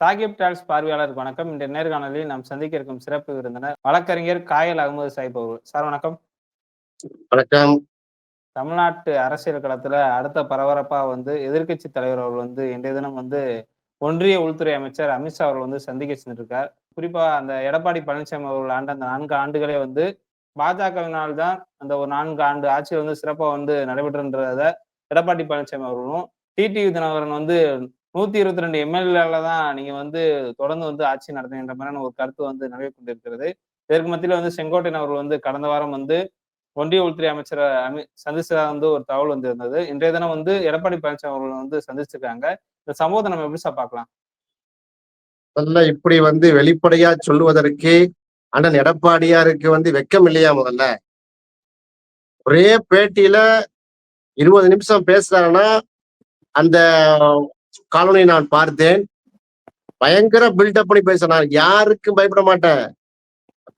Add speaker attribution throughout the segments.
Speaker 1: Sahib dolls பார்வையாளருக்கு வணக்கம். இந்த நேர்காணலில் நாம் சந்திக்க இருக்கும் சிறப்பு விருந்தினர் வழக்கறிஞர் காயல் அகமது சாஹிப் அவர்கள். சார் வணக்கம்.
Speaker 2: வணக்கம்.
Speaker 1: தமிழ்நாட்டு அரசியல் களத்துல அடுத்த பரபரப்பா வந்து எதிர்க்கட்சி தலைவர் அவர்கள் வந்து இன்றைய தினம் வந்து ஒன்றிய உள்துறை அமைச்சர் அமித்ஷா அவர்கள் வந்து சந்திக்க சென்றிருக்கார். குறிப்பா அந்த எடப்பாடி பழனிசாமி அவர்கள் ஆண்ட அந்த நான்கு ஆண்டுகளே வந்து பாஜகவினால் தான் அந்த ஒரு நான்கு ஆண்டு ஆட்சி வந்து சிறப்பா வந்து நடைபெற்றுன்றத எடப்பாடி பழனிசாமி அவர்களும் டிடிவி தினகரன் வந்து நூத்தி இருபத்தி ரெண்டு எம்எல்ஏல தான் நீங்க வந்து தொடர்ந்து வந்து ஆட்சி நடத்துகின்ற மாதிரியான ஒரு கருத்து வந்து நிலவி கொண்டிருக்கிறது. இதற்கு மத்தியில வந்து செங்கோட்டையன் அவர்கள் வந்து கடந்த வாரம் வந்து ஒன்றிய உள்துறை அமைச்சரை அமி சந்திச்சதா வந்து ஒரு தகவல் வந்து இருந்தது இன்றைய தினம் வந்து எடப்பாடி பழனிசாமி அவர்கள் வந்து சந்திச்சிருக்காங்க. இந்த சம்பவத்தை நம்ம எப்படி சார் பார்க்கலாம்?
Speaker 2: முதல்ல இப்படி வந்து வெளிப்படையா சொல்லுவதற்கு அண்ணன் எடப்பாடியாருக்கு வந்து வெக்கம் இல்லையா முதல்ல? ஒரே பேட்டியில இருபது நிமிஷம் பேசுறாங்கன்னா அந்த காலனி நான் பார்த்தேன். பயங்கர பில்டப் பண்ணி பேசினார் யாருக்கும் பயப்பட மாட்டேன்.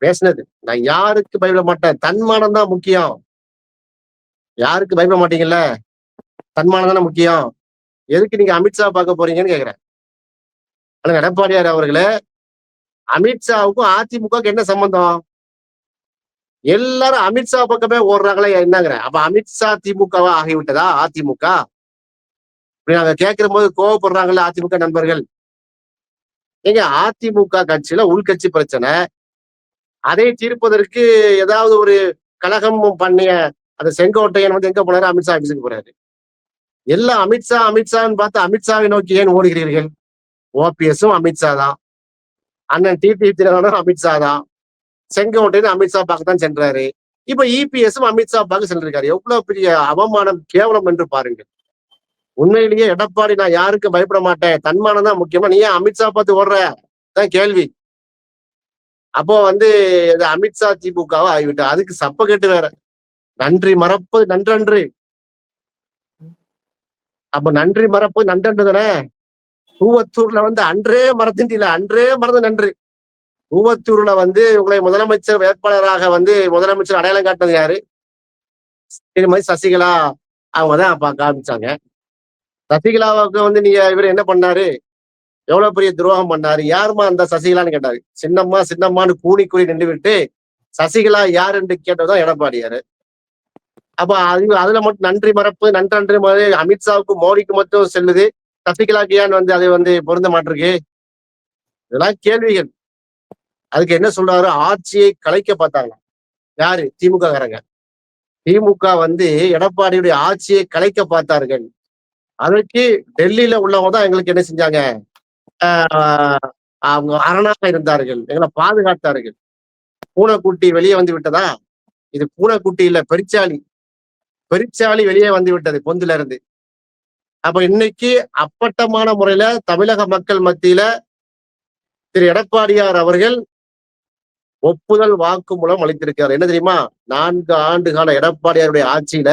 Speaker 2: பேசினது. நான் யாருக்கு பயப்பட மாட்டேன். தன்மானம் தான் முக்கியம். யாருக்கு பயப்பட மாட்டீங்கல்ல? தன்மானம் தானே முக்கியம். எதுக்கு நீங்க அமித்ஷா பார்க்க போறீங்கன்னு கேக்குறேன். ஆனா எடப்பாடியார் அவர்களே அமித்ஷாவுக்கும் அதிமுகவுக்கு என்ன சம்பந்தம்? எல்லாரும் அமித்ஷா பக்கமே ஓடுறாங்களே என்னங்கிற அப்ப அமித்ஷா திமுகவா ஆகிவிட்டதா? அதிமுக? நாங்க கேட்கிற போது கோவப்படுறாங்கல்ல அதிமுக நண்பர்கள்? ஏங்க அதிமுக கட்சியில உள்கட்சி பிரச்சனை. அதை தீர்ப்பதற்கு ஏதாவது ஒரு கழகம் பண்ணிய அந்த செங்கோட்டையன் வந்து எங்க போனாரு? அமித்ஷா ஆபீஸுக்கு போறாரு. எல்லாம் அமித்ஷா அமித்ஷான்னு பார்த்து அமித்ஷாவை நோக்கி ஏன் ஓடுகிறீர்கள்? ஓபிஎஸும் அமித்ஷா தான். அண்ணன் டிடி தினகரனும் அமித்ஷா தான். செங்கோட்டையன் அமித்ஷா பார்க்க தான் சென்றாரு. இப்ப இபிஎஸும் அமித்ஷா பார்க்க சென்றிருக்காரு. எவ்வளவு பெரிய அவமானம் கேவலம் என்று பாருங்கள். உண்மையிலேயே எடப்பாடி நான் யாருக்கும் பயப்பட மாட்டேன். தன்மானம் தான் முக்கியமா. நீ ஏன் அமித்ஷா பார்த்து ஓடுற? தான் கேள்வி. அப்போ வந்து இது அமித்ஷா திமுகவா ஆகிவிட்டா? அதுக்கு சப்ப கேட்டு வேற. நன்றி மறப்பது நன்றன்று. அப்ப நன்றி மறப்பது நன்றன்று தானே? கூவத்தூர்ல வந்து அன்றே மறந்துட்டீல அன்றே மறந்து நன்றி. கூவத்தூர்ல வந்து உங்களை முதலமைச்சர் வேட்பாளராக வந்து முதலமைச்சர் அடையாளம் காட்டினது யாரு? இது மாதிரி சசிகலா. அவங்க தான் காமிச்சாங்க. சசிகலாவுக்கு வந்து நீங்க இவர் என்ன பண்ணாரு? எவ்வளவு பெரிய துரோகம் பண்ணாரு? யாருமா அந்த சசிகலான்னு கேட்டாரு. சின்னம்மா சின்னம்மான்னு கூணி கூறி நின்று விட்டு சசிகலா யாருன்னு என்று கேட்டதுதான் எடப்பாடியாரு. அப்ப அது அதுல மட்டும் நன்றி மறப்பு நன்றன்று மாதிரி அமித்ஷாவுக்கு மோடிக்கு மட்டும் செல்லுது. சசிகலாக்கு ஏன் வந்து அது வந்து பொருந்த மாட்டிருக்கு? இதெல்லாம் கேள்விகள். அதுக்கு என்ன சொல்றாரு? ஆட்சியை கலைக்க பார்த்தாங்களாம் யாரு? திமுக காரங்க திமுக வந்து எடப்பாடியுடைய ஆட்சியை கலைக்க பார்த்தார்கள். அதற்கு டெல்லியில உள்ளவங்க தான் எங்களுக்கு என்ன செஞ்சாங்க? அவங்க அரணாக இருந்தார்கள். எங்களை பாதுகாத்தார்கள். பூனைக்குட்டி வெளியே வந்து விட்டதா? இது பூனைக்குட்டி இல்ல பெருச்சாளி பெருச்சாளி வெளியே வந்து விட்டது பொந்துல இருந்து. அப்ப இன்னைக்கு அப்பட்டமான முறையில தமிழக மக்கள் மத்தியில திரு. எடப்பாடியார் அவர்கள் ஒப்புதல் வாக்கு மூலம் அளித்திருக்கார் என்ன தெரியுமா? நான்கு ஆண்டு கால எடப்பாடியாருடைய ஆட்சியில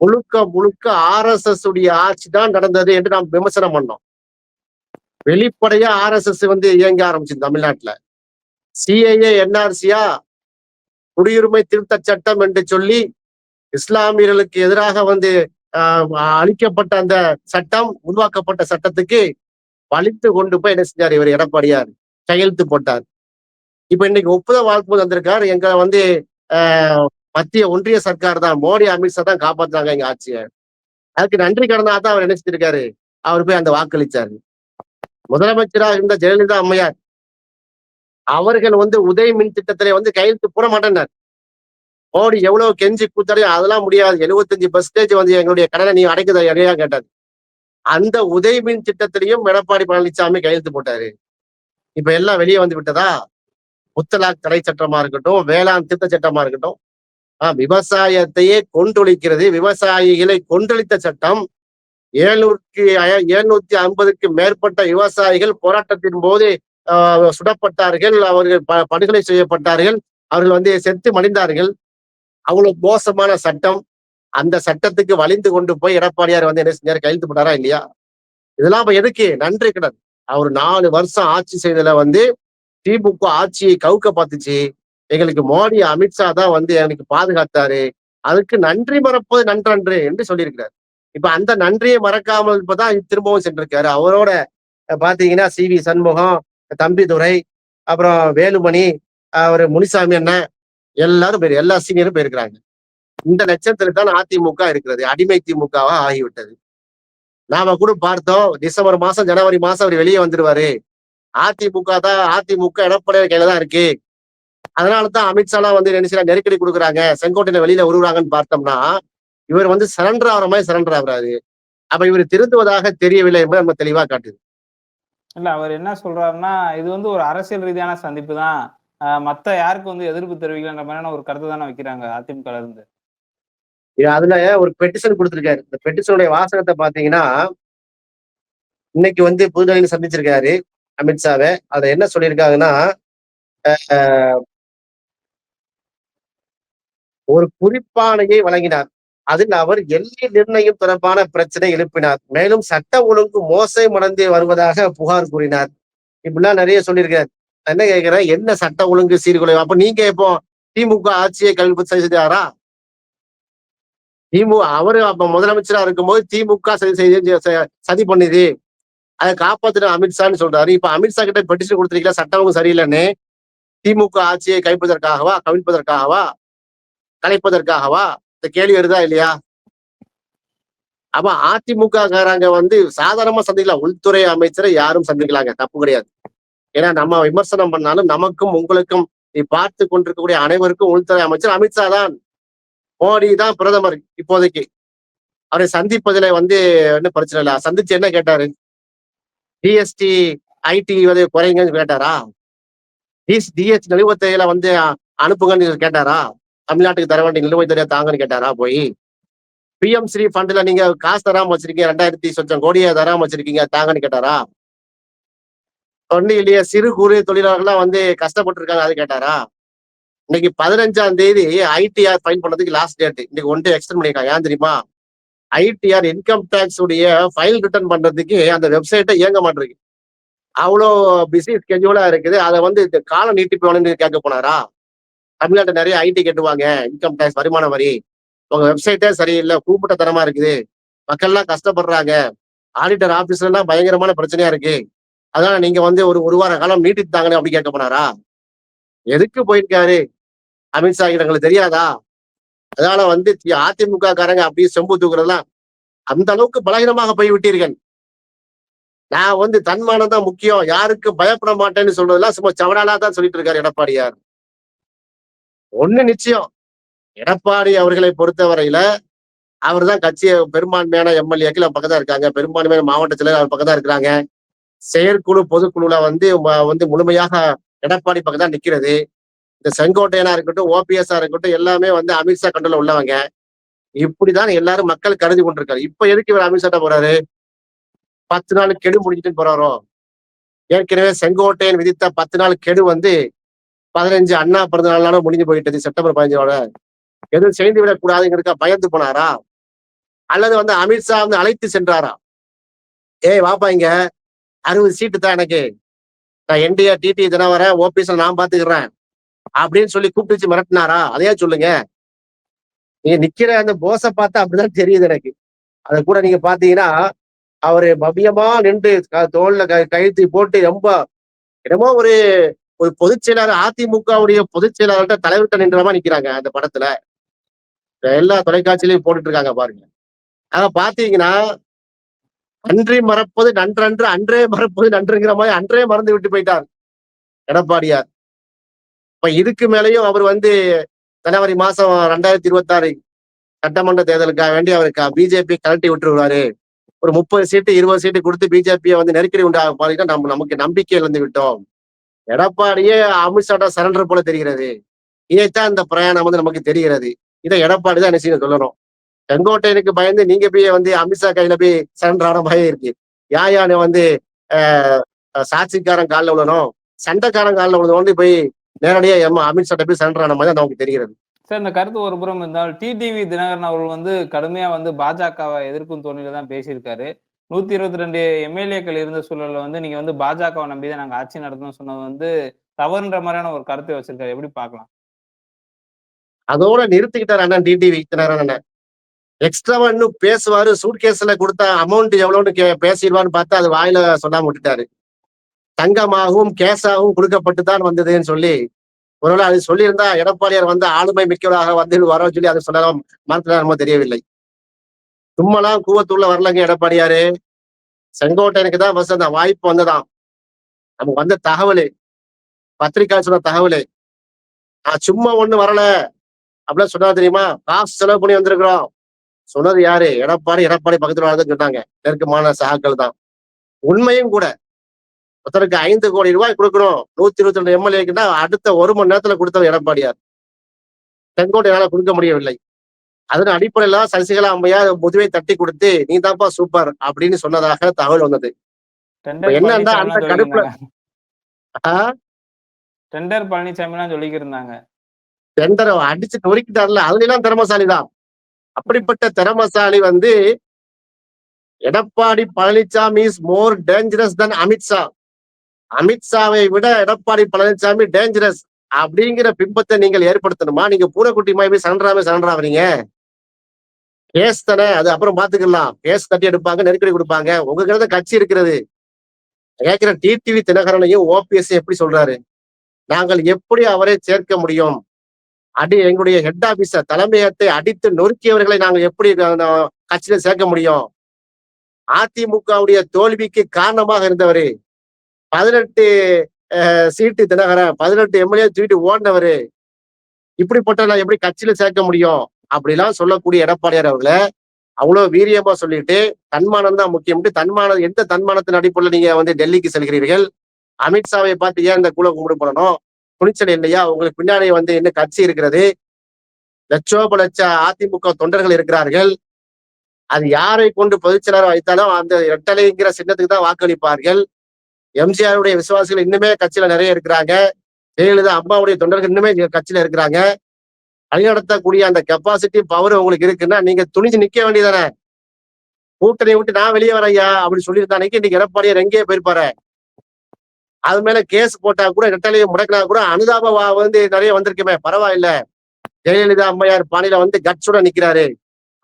Speaker 2: முழுக்க முழுக்க ஆர் எஸ் எஸ் உடைய ஆட்சி தான் நடந்தது என்று நாம் விமர்சனம் பண்ணோம். வெளிப்படையா ஆர் எஸ் எஸ் வந்து இயங்க ஆரம்பிச்சு தமிழ்நாட்டுல. சிஐஏ என்ஆர்சியா குடியுரிமை திருத்த சட்டம் என்று சொல்லி இஸ்லாமியர்களுக்கு எதிராக வந்து அளிக்கப்பட்ட அந்த சட்டம் உருவாக்கப்பட்ட சட்டத்துக்கு வலித்து கொண்டு போய் என்ன செஞ்சார் இவர் எடப்பாடியார். கையெழுத்து போட்டார். இப்ப இன்னைக்கு ஒப்புதல் வாழ்த்து வந்திருக்காரு எங்களை வந்து மத்திய ஒன்றிய சர்க்கார் தான் மோடி அமித்ஷா தான் காப்பாத்துறாங்க எங்க ஆட்சியை. அதுக்கு நன்றி கடனா தான் அவர் நினைச்சிருக்காரு அவர் போய் அந்த வாக்களிச்சாரு. முதலமைச்சராக இருந்த ஜெயலலிதா அம்மையார் அவர்கள் வந்து உதய மின் திட்டத்திலே வந்து கையெழுத்து போட மாட்டேன்னார். மோடி எவ்வளவு கெஞ்சி கூத்தாரையும் அதெல்லாம் முடியாது. எழுபத்தஞ்சு பர்சன்டேஜ் வந்து எங்களுடைய கடனை நீ அடைக்குத இடையா கேட்டாரு. அந்த உதய மின் திட்டத்திலையும் எடப்பாடி பழனிசாமி கையெழுத்து போட்டாரு. இப்ப எல்லாம் வெளியே வந்து விட்டதா? முத்தலாக் தடை சட்டமா இருக்கட்டும் வேளாண் திருத்த சட்டமா இருக்கட்டும் ஆஹ் விவசாயத்தையே கொண்டொழிக்கிறது. விவசாயிகளை கொண்டொழித்த சட்டம் எழுநூற்றி எழுநூத்தி ஐம்பதுக்கு மேற்பட்ட விவசாயிகள் போராட்டத்தின் போது சுடப்பட்டார்கள். அவர்கள் படுகொலை செய்யப்பட்டார்கள். அவர்கள் வந்து செத்து மடிந்தார்கள். அவ்வளவு மோசமான சட்டம். அந்த சட்டத்துக்கு வலிந்து கொண்டு போய் எடப்பாடியார் வந்து என்ன செஞ்சார்? கையெழுத்து போட்டாரா இல்லையா? இதெல்லாம் இப்ப எதுக்கு? நன்றி கிடையாது அவர் நாலு வருஷம் ஆட்சி செய்ததுல வந்து திமுக ஆட்சியை கவுக்க பார்த்துச்சு. எங்களுக்கு மோடி அமித்ஷா தான் வந்து எனக்கு பாதுகாத்தாரு. அதுக்கு நன்றி மறப்பது நன்றன்று என்று சொல்லியிருக்கிறார். இப்ப அந்த நன்றியை மறக்காமல் இப்பதான் திரும்பவும் சென்றிருக்காரு. அவரோட பாத்தீங்கன்னா சி வி சண்முகம் தம்பிதுரை அப்புறம் வேலுமணி அவர் முனிசாமி அண்ணன் எல்லாரும் பேர் எல்லா சீனியரும் போயிருக்கிறாங்க. இந்த நட்சத்திர தான் அதிமுக இருக்கிறது. அடிமை திமுகவா ஆகிவிட்டது. நாம கூட பார்த்தோம் டிசம்பர் மாசம் ஜனவரி மாசம் அவர் வெளியே வந்துருவாரு. அதிமுக தான் அதிமுக எடப்பாடி கையில தான் இருக்கு. அதனால தான் அமித்ஷாலாம் வந்து என்ன செய்யறாங்க, நெருக்கடி கொடுக்குறாங்க. செங்கோட்டையில வெளியில உருவாங்கன்னு பார்த்தோம்னா இவர் வந்து சரண்டர் ஆகிற மாதிரி சரண்டர் ஆகுறாரு. அப்ப இவர் திருந்துவதாக தெரியவில்லை என்பது நம்ம தெளிவா காட்டுது.
Speaker 1: இல்ல அவர் என்ன சொல்றாருன்னா இது வந்து ஒரு அரசியல் ரீதியான சந்திப்பு தான். மத்த யாருக்கு வந்து எதிர்ப்பு தெரிவிக்கலன்ற மாதிரியான ஒரு கருத்து தானே வைக்கிறாங்க அதிமுக இருந்து.
Speaker 2: அதுல ஒரு பெட்டிஷன் கொடுத்திருக்காரு. இந்த பெட்டிஷனுடைய வாசகத்தை பாத்தீங்கன்னா இன்னைக்கு வந்து புதுடெல்லியில் சந்திச்சிருக்காரு அமித்ஷாவை அதுல என்ன சொல்லியிருக்காங்கன்னா ஒரு குறிப்பாணையை வழங்கினார். அதில் அவர் எல்லை நிர்ணயம் தொடர்பான பிரச்சனை எழுப்பினார். மேலும் சட்ட ஒழுங்கு மோசமடைந்து வருவதாக புகார் கூறினார். இப்படிலாம் நிறைய சொல்லியிருக்கிறார். என்ன கேட்கிறேன்? என்ன சட்ட ஒழுங்கு சீர்குலைவு? அப்ப நீங்க இப்போ திமுக ஆட்சியை கல்வி செய்தாரா? திமுக அவரு அப்ப முதலமைச்சரா இருக்கும்போது திமுக சதி செய்து சதி பண்ணுது. அதை காப்பாத்தின அமித்ஷான்னு சொல்றாரு. இப்ப அமித்ஷா கிட்ட பெட்டிஷன் கொடுத்துருக்கீங்களா? சட்டம் ஒழுங்கு சரியில்லைன்னு? திமுக ஆட்சியை கைப்பதற்காகவா கவிழ்ப்பதற்காகவா? கலைப்பதற்காகவா இந்த கேள்வி வருதா இல்லையா? அப்ப அதிமுககாரங்க வந்து சாதாரணமா சந்திக்கலாம். உள்துறை அமைச்சரை யாரும் சந்திக்கலாங்க. தப்பு கிடையாது. ஏன்னா நம்ம விமர்சனம் பண்ணாலும் நமக்கும் உங்களுக்கும் நீ பார்த்து கொண்டிருக்கக்கூடிய அனைவருக்கும் உள்துறை அமைச்சர் அமித்ஷா தான். மோடி தான் பிரதமர் இப்போதைக்கு. அவரை சந்திப்பதில் வந்து ஒன்றும் பிரச்சனை இல்லை. சந்திச்சு என்ன கேட்டாரு? டிஎஸ்டி ஐடி வந்து குறைங்கன்னு கேட்டாரா? டிஎஸ் நிலுவத்தையில வந்து அனுப்புங்கன்னு கேட்டாரா? தமிழ்நாட்டுக்கு தர வேண்டிய நிலுவை தொகையை தாங்கன்னு கேட்டாரா? போய் பிஎம் ஸ்ரீ ஃபண்ட்ல நீங்க காசு தராம வச்சிருக்கீங்க ரெண்டாயிரத்தி சொச்சம் கோடியை தராம வச்சிருக்கீங்க தாங்கன்னு கேட்டாரா? ஒன்னும் இல்லையே சிறு குறு தொழிலாளர்கள்லாம் வந்து கஷ்டப்பட்டு இருக்காங்க அது கேட்டாரா? இன்னைக்கு பதினஞ்சாம் தேதி ஐடிஆர் ஃபைல் பண்ணதுக்கு லாஸ்ட் டேட் இன்னைக்கு ஒன் டே எக்ஸ்டெண்ட் பண்ணியிருக்காங்க ஏன் தெரியுமா? ஐடிஆர் இன்கம் டேக்ஸ் உடைய ஃபைல் ரிட்டர்ன் பண்றதுக்கு அந்த வெப்சைட்டை இயங்க மாட்டிருக்கு. அவ்வளோ பிஸி ஸ்கெட்யூலா இருக்குது அதை வந்து இந்த காலம் நீட்டிப்பு வேணும்னு கேட்க போனாரா? தமிழ்நாட்டில் நிறைய ஐடி கட்டுவாங்க இன்கம் டேக்ஸ் வருமான வரி. உங்க வெப்சைட்டே சரியில்லை கூப்பிட்ட தரமா இருக்குது. மக்கள்லாம் கஷ்டப்படுறாங்க. ஆடிட்டர் ஆபீஸ்ல எல்லாம் பயங்கரமான பிரச்சனையா இருக்கு. அதனால நீங்க வந்து ஒரு ஒரு வார காலம் நீட்டித்தாங்கன்னு அப்படி கேட்க போனாரா? எதுக்கு போயிருக்காரு? அமித்ஷா எங்களுக்கு தெரியாதா? அதனால வந்து அதிமுக காரங்க அப்படியே செம்பு தூக்குறதெல்லாம் அந்த அளவுக்கு பலகீனமாக போய் விட்டீர்கள் நான் வந்து தன்மானம் தான் முக்கியம். யாருக்கு பயப்பட மாட்டேன்னு சொல்றதெல்லாம் சும்மா சவடாலா தான் சொல்லிட்டு இருக்காரு எடப்பாடியார். ஒண்ணு நிச்சயம். எடப்பாடி அவர்களை பொறுத்தவரையில அவர் தான் கட்சியை பெரும்பான்மையான எம்எல்ஏக்கள் அவர் பக்கத்தான் இருக்காங்க. பெரும்பான்மையான மாவட்ட செயலர் அவர் பக்கத்தான் இருக்கிறாங்க. செயற்குழு பொதுக்குழுல வந்து வந்து முழுமையாக எடப்பாடி பக்கம் தான் நிக்கிறது. இந்த செங்கோட்டையனா இருக்கட்டும் ஓபிஎஸ்ஆ இருக்கட்டும் எல்லாமே வந்து அமித்ஷா கண்ட்ரோல உள்ளவங்க. இப்படிதான் எல்லாரும் மக்கள் கருதி கொண்டிருக்காரு இப்ப எதுக்கு இவர் அமித்ஷா போறாரு? பத்து நாள் கெடு முடிஞ்சிட்டு போறாரோ? ஏற்கனவே செங்கோட்டையன் விதித்த பத்து நாள் கெடு வந்து பதினஞ்சு அண்ணா பிறந்த நாளால முடிஞ்சு போயிட்டது செப்டம்பர் பதினஞ்சோட. எதுவும் செய்து விடக்கூடாதுங்கிறதுக்கா பயந்து போனாரா? அல்லது வந்து அமித்ஷா வந்து அழைத்து சென்றாரா? ஏய் வாப்பா இங்க. அறுபது சீட்டு தான் எனக்கு. நான் என்டிஆர் டிடி தினவரன் ஓபிஎஸ் நான் பாத்துக்கிறேன். அப்படின்னு சொல்லி கூப்பிட்டு வச்சு மிரட்டினாரா? அதையே சொல்லுங்க. நீங்க நிக்கிற அந்த போஸை பார்த்தா அப்படிதான் தெரியுது எனக்கு. அதை கூட நீங்க பாத்தீங்கன்னா அவரு பவ்யமா நின்று தோல்ல க- கழுத்தி போட்டு ரொம்ப என்னமோ ஒரு ஒரு பொதுச் செயலாளர் அதிமுகவுடைய பொதுச் செயலாளர்கிட்ட தலைவர்கிட்ட நின்றமா நிக்கிறாங்க அந்த படத்துல. எல்லா தொலைக்காட்சியிலையும் போட்டுட்டு இருக்காங்க பாருங்க. ஆக பாத்தீங்கன்னா அன்றி மறப்பது நன்றன்று அன்றே மறப்பது நன்றுங்கிற மாதிரி அன்றே மறந்து விட்டு போயிட்டார். எடப்பாடியார். இப்ப இதுக்கு மேலயும் அவர் வந்து ஜனவரி மாசம் ரெண்டாயிரத்தி இருபத்தாறு சட்டமன்ற தேர்தலுக்காக வேண்டி அவருக்கு பிஜேபி கலட்டி விட்டுருவாரு. ஒரு முப்பது சீட்டு இருபது சீட்டு கொடுத்து பிஜேபியை வந்து நெருக்கடி உண்டாக பாருங்க நம்ம நமக்கு நம்பிக்கை இழந்து விட்டோம். எடப்பாடியே அமித்ஷாட்ட சரண்டர் போல தெரிகிறது. இதைத்தான் இந்த பிரயாணம் வந்து நமக்கு தெரிகிறது. இதை எடப்பாடி தான் என்ன செய்யணும் சொல்லணும். செங்கோட்டையனுக்கு பயந்து நீங்க போய் வந்து அமித்ஷா கையில போய் சரண்டர் ஆன பயம் இருக்கு. யா யானை வந்து ஆஹ் சாட்சிக்காரன் காலில் விழணும் சண்டைக்காரன் காலில் விழுந்து போய் நேரடியா ஏமா அமித்ஷாட்ட போய் சரண்டர் ஆன மாதிரி நமக்கு தெரிகிறது.
Speaker 1: சார் இந்த கருத்து ஒரு புறம் இருந்தால் டிடிவி தினகரன் அவர்கள் வந்து கடுமையா வந்து பாஜகவை எதிர்க்கும் தோணில தான் பேசியிருக்காரு. நூத்தி இருபத்தி ரெண்டு எம்எல்ஏக்கள் இருந்த சூழல்ல வந்து நீங்க வந்து பாஜகவை நம்பி தான் நாங்க ஆட்சி நடத்தணும் சொன்னது வந்து தவறுன்ற மாதிரியான ஒரு கருத்தை வச்சிருக்காரு. எப்படி பாக்கலாம்
Speaker 2: அதோட நிறுத்திக்கிட்டார் அண்ணன் டிடிவி தினகரன் அண்ணன். எக்ஸ்ட்ராவா இன்னும் பேசுவாரு. சூட்கேஸ்ல கொடுத்த அமௌண்ட் எவ்வளவுன்னு கே பேசிடுவான்னு பார்த்தா அது வாயில சொல்லாம விட்டுட்டாரு. தங்கமாகவும் கேஷாகவும் கொடுக்கப்பட்டு தான் வந்ததுன்னு சொல்லி ஒருவேளை அது சொல்லியிருந்தா எடப்பாடியார் வந்து ஆளுமை மிக்கவராக வந்து வர சொல்லி அதை சொல்லலாம் மனத்துல தெரியவில்லை. சும்மாலாம் கூவத்தூர்ல வரலங்க எடப்பாடியாரு. செங்கோட்டையனுக்கு தான் ஃபர்ஸ்ட் அந்த வாய்ப்பு வந்ததாம். நமக்கு வந்த தகவல். பத்திரிக்கை சொன்ன தகவல். நான் சும்மா ஒண்ணு வரல. அப்படிலாம் சொன்னா தெரியுமா? காசு செலவு பண்ணி வந்திருக்கிறோம். சொன்னது யாரு? எடப்பாடி எடப்பாடி பக்கத்துல வரதுன்னு சொன்னாங்க. நெருக்கமான சகாக்கள் தான். உண்மையும் கூட. ஒருத்தருக்கு ஐந்து கோடி ரூபாய் கொடுக்கணும். நூத்தி இருபத்தி ரெண்டு எம்எல்ஏக்குன்னா அடுத்த ஒரு மணி நேரத்துல கொடுத்தவர் எடப்பாடியார். செங்கோட்டையால கொடுக்க முடியவில்லை. அதன் அடிப்படையில சசிகலா அம்மையார் முதுவை தட்டி கொடுத்து நீ தான்ப்பா சூப்பர் அப்படின்னு சொன்னதாக தகவல் வந்தது. என்னன்னா
Speaker 1: பழனிசாமிலாம்
Speaker 2: அந்த கடுப்புல-
Speaker 1: டெண்டர் பழனிசாமிலாம் சொல்லிக்கிருந்தாங்க.
Speaker 2: டெண்டரை அடிச்சு நொறுக்கிட்டார்ல அதுல எல்லாம் திறமசாலி தான். அப்படிப்பட்ட திறமசாலி வந்து Edappadi Palaniswami is more dangerous than Amit Shah அமித்ஷாவை விட எடப்பாடி பழனிசாமி டேஞ்சரஸ் அப்படிங்கிற பிம்பத்தை நீங்கள் ஏற்படுத்தணுமா? நீங்க பூனைக்குட்டி மாதிரி போய் சண்டராம சண்டராவீங்க கேஸ் தானே? அது அப்புறம் பாத்துக்கலாம். கேஸ் தட்டி எடுப்பாங்க நெருக்கடி கொடுப்பாங்க. உங்ககிட்ட கட்சி இருக்கிறது. கேட்கிற டிடிவி தினகரனையும் ஓபிஎஸ் எப்படி சொல்றாரு? நாங்கள் எப்படி அவரை சேர்க்க முடியும்? அடி எங்களுடைய ஹெட் ஆபீஸர் தலைமையகத்தை அடித்து நொறுக்கியவர்களை நாங்கள் எப்படி கட்சியில சேர்க்க முடியும்? அதிமுகவுடைய தோல்விக்கு காரணமாக இருந்தவர். பதினெட்டு சீட்டு தினகரன் பதினெட்டு எம்எல்ஏ தூக்கிட்டு ஓடினவர். இப்படிப்பட்ட நான் எப்படி கட்சியில சேர்க்க முடியும்? அப்படிலாம் சொல்லக்கூடிய எடப்பாடியார் அவர்களை அவ்வளவு வீரியமா சொல்லிட்டு தன்மானம் தான் முக்கியம். தன்மானம் எந்த தன்மானத்தின் அடிப்படையில் நீங்க வந்து டெல்லிக்கு செல்கிறீர்கள்? அமித்ஷாவை பார்த்து ஏன் இந்த குல கும்பிடு பண்ணணும் துணிச்சல் இல்லையா? உங்களுக்கு பின்னாடி வந்து என்ன கட்சி இருக்கிறது? லட்சோப லட்ச அதிமுக தொண்டர்கள் இருக்கிறார்கள். அது யாரை கொண்டு பொதுச்செயலாளர் வைத்தாலும் அந்த இரட்டலைங்கிற சின்னத்துக்கு தான் வாக்களிப்பார்கள். எம்ஜிஆருடைய விசுவாசிகள் இன்னுமே கட்சியில நிறைய இருக்கிறாங்க. ஜெயலலிதா அம்மாவுடைய தொண்டர்கள் இன்னுமே கட்சியில இருக்கிறாங்க. வழிநடத்தக்கூடிய அந்த கெப்பாசிட்டி பவர் உங்களுக்கு இருக்குன்னா நீங்க துணிஞ்சு நிக்க வேண்டியதானே கூட்டணி விட்டு நான் வெளியே வரையா அப்படின்னு சொல்லியிருந்தானே இன்னைக்கு எடப்பாடியார் எங்கேயே போயிருப்பாரு. அது மேல கேஸ் போட்டா கூட ரெட்டலையை முடக்கினா கூட அனுதாப வா- வந்து நிறைய வந்திருக்குமே பரவாயில்ல. ஜெயலலிதா அம்மையார் பாணியில வந்து கட்ஸோட நிக்கிறாரு.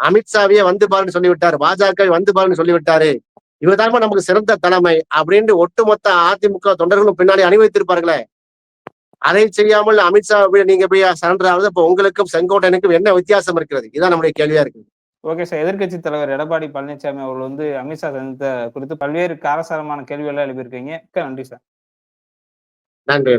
Speaker 2: அமித்ஷாவையே வந்து பாருன்னு சொல்லிவிட்டாரு பாஜக வந்து பாருன்னு சொல்லிவிட்டாரு. இவர்தான் நமக்கு சிறந்த தலைமை அப்படின்னு ஒட்டுமொத்த அதிமுக தொண்டர்களும் பின்னாடி அணிவித்திருப்பார்களே அதை செய்யாமல் அமித்ஷா நீங்க போய் சரண்டர் ஆகுது. அப்ப உங்களுக்கும் செங்கோட்டையனுக்கும் என்ன வித்தியாசம் இருக்கிறது? இதான் நம்முடைய கேள்வியா இருக்கு
Speaker 1: ஓகே சார். எதிர்க்கட்சி தலைவர் எடப்பாடி பழனிசாமி அவர்கள் வந்து அமித்ஷா சந்தித்த குறித்து பல்வேறு காரசாரமான கேள்விகள் எழுப்பியிருக்கீங்க. நன்றி சார்.
Speaker 2: நன்றி.